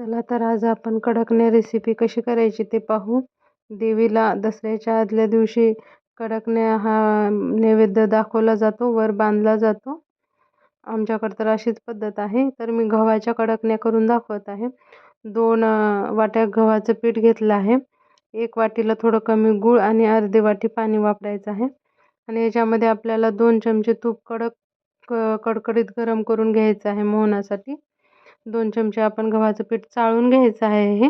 चला तर आज आपण कडकण्या रेसिपी कशी करायची ते पाहू. देवीला दसऱ्याच्या आदल्या दिवशी कडकण्या हा नैवेद्य दाखवला जातो वर बांधला जातो. आमच्याकडं तर अशीच पद्धत आहे. तर मी गव्हाच्या कडकण्या करून दाखवत आहे. दोन वाट्या गव्हाचं पीठ घेतलं आहे. एक वाटीला थोडं कमी गूळ आणि अर्धी वाटी पाणी वापरायचं आहे. आणि याच्यामध्ये आपल्याला दोन चमचे तूप कडक क कडकडीत गरम करून घ्यायचं आहे मोहनासाठी. दोन चमचे आपण गव्हाचं पीठ चाळून घ्यायचं आहे हे.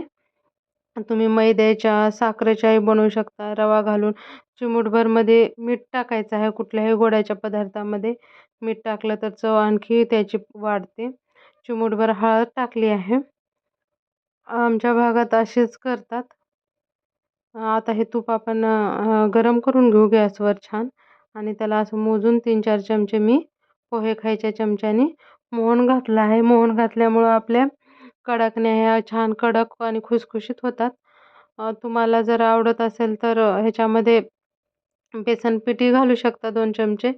तुम्ही मैद्याच्या साखरेच्याही बनवू शकता. रवा घालून चिमूटभरमध्ये मीठ टाकायचं आहे कुठल्याही गोड्याच्या पदार्थामध्ये. मीठ टाकलं तर चव आणखी त्याची वाढते. चिमूटभर हळद टाकली आहे. आमच्या भागात असेच करतात. आता हे तूप आपण गरम करून घेऊ गॅसवर छान. आणि त्याला असं मोजून तीन चार चमचे मी पोहे खायच्या चमच्याने मोहन घातलं आहे. मोहन घातल्यामुळं आपल्या कडाकण्या ह्या छान कडक आणि खुसखुशीत होतात. तुम्हाला जर आवडत असेल तर ह्याच्यामध्ये बेसन पिठी घालू शकता दोन चमचे.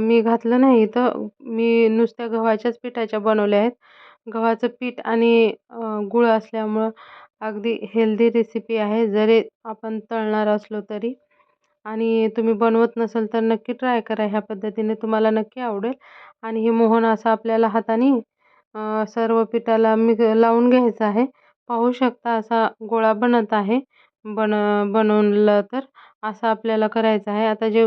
मी घातलं नाही तर मी नुसत्या गव्हाच्याच पिठाच्या बनवल्या आहेत. गव्हाचं पीठ आणि गुळ असल्यामुळं अगदी हेल्दी रेसिपी आहे. जरी आपण तळणार असलो तरी. आणि तुम्ही बनवत नसाल तर नक्की ट्राय करा ह्या पद्धतीने. तुम्हाला नक्की आवडेल. आणि हे मोहन असं आपल्याला हाताने सर्व पिठाला मी लावून घ्यायचं आहे. पाहू शकता असा गोळा बनत आहे. बन बनवलं तर असं आपल्याला करायचं आहे. आता जे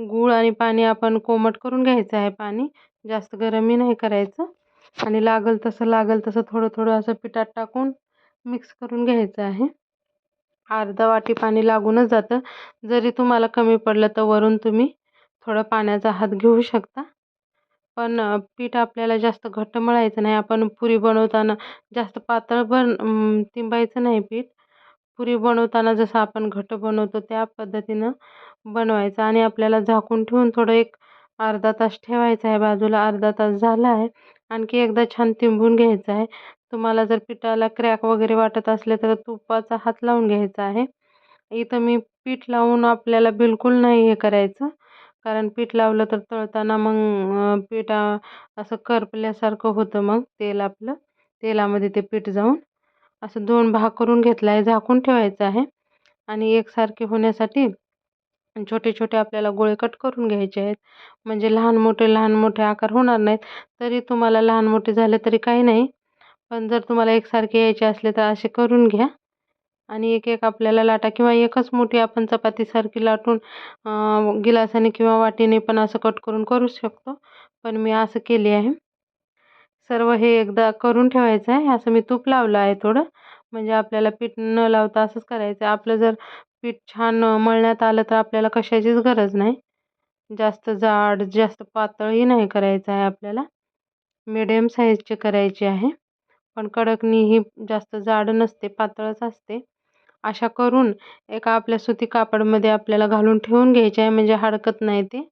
गूळ आणि पाणी आपण कोमट करून घ्यायचं आहे पाणी जास्त गरमही नाही करायचं. आणि लागल तसं लागल तसं थोडं थोडं असं पिठात टाकून मिक्स करून घ्यायचं आहे. अर्धा वाटी पाणी लागूनच जातं. जरी तुम्हाला कमी पडलं तर वरून तुम्ही थोडं पाण्याचा हात घेऊ शकता. पण पीठ आपल्याला जास्त घट्ट मळायचं नाही. आपण पुरी बनवताना जास्त पातळ बन तिंबायचं नाही पीठ. पुरी बनवताना जसं आपण घट्ट बनवतो त्या पद्धतीनं बनवायचं आणि आपल्याला झाकून ठेवून थोडं एक अर्धा तास ठेवायचं आहे. बाजूला अर्धा तास झाला आहे. आणखी एकदा छान तिंबून घ्यायचं आहे. तुम्हाला जर पिठाला क्रॅक वगैरे वाटत असले तर तुपाचा हात लावून घ्यायचा आहे. इथं मी पीठ लावून आपल्याला बिलकुल नाही हे करायचं. कारण पीठ लावलं तर तळताना मग पीठ असं करपल्यासारखं होतं मग तेल आपलं. तेलामध्ये ते पीठ जाऊन असं दोन भाग करून घेतला आहे झाकून ठेवायचं आहे. आणि एकसारखे होण्यासाठी छोटे छोटे आपल्याला गोळे कट करून घ्यायचे आहेत. म्हणजे लहान मोठे लहान मोठे आकार होणार नाहीत. तरी तुम्हाला लहान मोठे झाले तरी काही नाही. पण जर तुम्हाला एकसारखे यायचे असले तर असे करून घ्या. आणि एक एक आपल्याला लाटा किंवा एकच मोठी आपण चपातीसारखी लाटून गिलासाने किंवा वाटीने पण असं कट करून करू शकतो. पण मी असं केली आहे. सर्व हे एकदा करून ठेवायचं आहे. असं मी तूप लावलं आहे थोडं. म्हणजे आपल्याला पीठ न लावता असंच करायचं आहे. आपलं जर पीठ छान मळण्यात आलं तर आपल्याला कशाचीच गरज नाही. जास्त जाड जास्त पातळही नाही करायचं आहे आपल्याला. मिडियम साईजचे करायचे आहे. पण कडकणी ही जास्त जाड नसते पातळच असते. अशा करून एका आपल्या सुती कापडमध्ये आपल्याला घालून ठेवून घ्यायचे आहे म्हणजे हडकत नाही ते.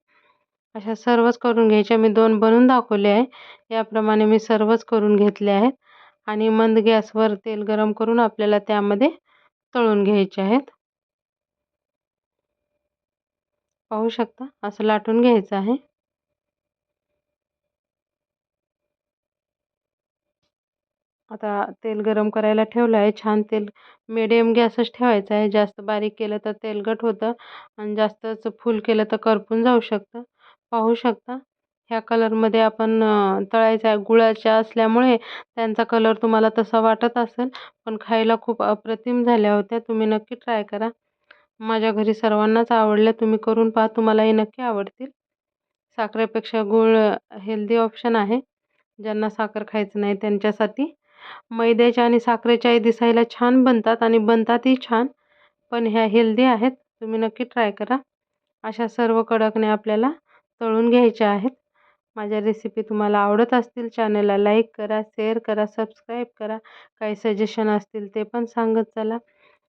अशा सर्वच करून घ्यायच्या. मी दोन बनवून दाखवले आहे. याप्रमाणे मी सर्वच करून घेतले आहेत. आणि मंद गॅसवर तेल गरम करून आपल्याला त्यामध्ये तळून घ्यायचे आहेत. पाहू शकता? असं लाटून घ्यायचं आहे. आता तेल गरम करायला ठेवलं आहे छान तेल मिडियम गॅसच ठेवायचा आहे. जास्त बारीक केलं तर तेलकट होतं आणि जास्तच फुल केलं तर करपून जाऊ शकतं. पाहू शकता. ह्या कलरमध्ये आपण तळायचं आहे गुळाच्या असल्यामुळे त्यांचा कलर तुम्हाला तसा वाटत असेल पण खायला खूप अप्रतिम झाल्या होत्या. तुम्ही नक्की ट्राय करा. माझ्या घरी सर्वांनाच आवडल्या. तुम्ही करून पहा. तुम्हालाही नक्की आवडतील. साखरेपेक्षा गूळ हेल्दी ऑप्शन आहे. ज्यांना साखर खायचं नाही त्यांच्यासाठी. मैद्याच्या आणि साखरेच्याही दिसायला छान बनतात आणि बनतातही छान पण ह्या हेल्दी आहेत. तुम्ही नक्की ट्राय करा. अशा सर्व कडकने आपल्याला तळून घ्यायच्या आहेत. माझ्या रेसिपी तुम्हाला आवडत असतील चॅनलला लाईक करा शेअर करा सबस्क्राईब करा. काही सजेशन असतील ते पण सांगत चला.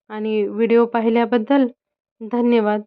आणि व्हिडिओ पाहिल्याबद्दल धन्यवाद.